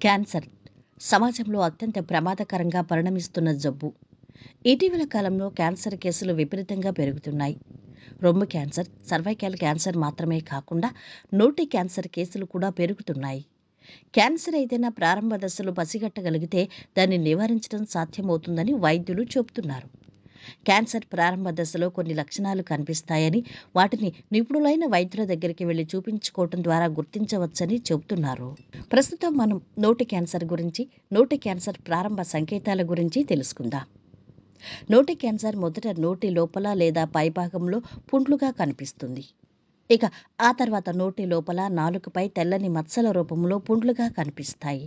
Cancer. సమాజంలో అత్యంత ప్రమాదకరంగా పరిణమిస్తున్న జబ్బు. ఇటీవల కాలంలో క్యాన్సర్ కేసులు విపరీతంగా పెరుగుతున్నాయి. రొమ్ము క్యాన్సర్ సర్వైకల్ క్యాన్సర్ మాత్రమే కాకుండా నోటి క్యాన్సర్ కేసులు కూడా పెరుగుతున్నాయి. క్యాన్సర్ ఏదైనా ప్రారంభ దశలో పసిగట్టగలిగితే దాన్ని నివారించడం సాధ్యమవుతుందని వైద్యులు చెబుతున్నారు. క్యాన్సర్ ప్రారంభ దశలో కొన్ని లక్షణాలు కనిపిస్తాయని వాటిని నిపుణులైన వైద్యుల దగ్గరికి వెళ్ళి చూపించుకోవటం ద్వారా గుర్తించవచ్చని చెబుతున్నారు. ప్రస్తుతం మనం నోటి క్యాన్సర్ గురించి నోటి క్యాన్సర్ ప్రారంభ సంకేతాల గురించి తెలుసుకుందాం. నోటి క్యాన్సర్ మొదట నోటి లోపల లేదా పైభాగంలో పుండ్లుగా కనిపిస్తుంది. ఇక ఆ తర్వాత నోటి లోపల నాలుకపై తెల్లని మచ్చల రూపంలో పుండ్లుగా కనిపిస్తాయి.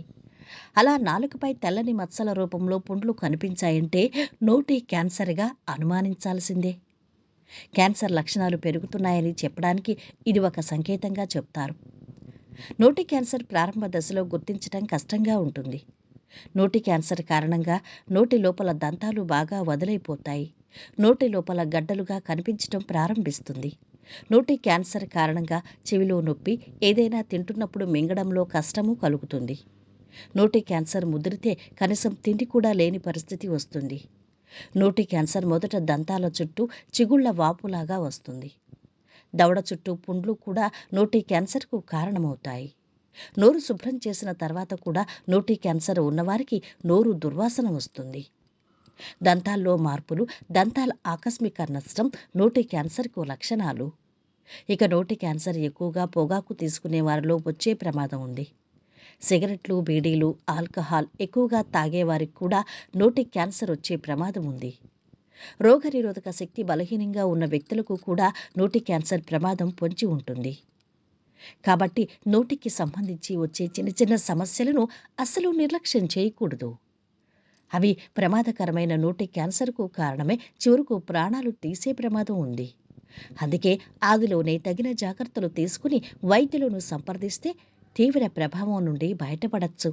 అలా నాలుకపై తెల్లని మచ్చల రూపంలో పుండ్లు కనిపించాయంటే నోటి క్యాన్సర్గా అనుమానించాల్సిందే. క్యాన్సర్ లక్షణాలు పెరుగుతున్నాయని చెప్పడానికి ఇది ఒక సంకేతంగా చెప్తారు. నోటి క్యాన్సర్ ప్రారంభ దశలో గుర్తించడం కష్టంగా ఉంటుంది. నోటి క్యాన్సర్ కారణంగా నోటి లోపల దంతాలు బాగా వదిలైపోతాయి. నోటి లోపల గడ్డలుగా కనిపించడం ప్రారంభిస్తుంది. నోటి క్యాన్సర్ కారణంగా చెవిలో నొప్పి ఏదైనా తింటున్నప్పుడు మింగడంలో కష్టము కలుగుతుంది. నోటి క్యాన్సర్ ముదిరితే కనీసం తిండి కూడా లేని పరిస్థితి వస్తుంది. నోటి క్యాన్సర్ మొదట దంతాల చుట్టూ చిగుళ్ళ వాపులాగా వస్తుంది. దవడ చుట్టూ పుండ్లు కూడా నోటి క్యాన్సర్కు కారణమవుతాయి. నోరు శుభ్రం చేసిన తర్వాత కూడా నోటి క్యాన్సర్ ఉన్నవారికి నోరు దుర్వాసన వస్తుంది. దంతాల్లో మార్పులు దంతాల ఆకస్మిక నష్టం నోటి క్యాన్సర్కు లక్షణాలు. ఇక నోటి క్యాన్సర్ ఎక్కువగా పొగాకు తీసుకునే వారిలో వచ్చే ప్రమాదం ఉంది. సిగరెట్లు బీడీలు ఆల్కహాల్ ఎక్కువగా తాగేవారికి కూడా నోటి క్యాన్సర్ వచ్చే ప్రమాదం ఉంది. రోగనిరోధక శక్తి బలహీనంగా ఉన్న వ్యక్తులకు కూడా నోటి క్యాన్సర్ ప్రమాదం పొంచి ఉంటుంది. కాబట్టి నోటికి సంబంధించి వచ్చే చిన్న చిన్న సమస్యలను అస్సలు నిర్లక్ష్యం చేయకూడదు. అవి ప్రమాదకరమైన నోటి క్యాన్సర్కు కారణమే చివరకు ప్రాణాలు తీసే ప్రమాదం ఉంది. అందుకే ఆదిలోనే తగిన జాగ్రత్తలు తీసుకుని వైద్యులను సంప్రదిస్తే తీవ్ర ప్రభావం నుండి బయటపడచ్చు.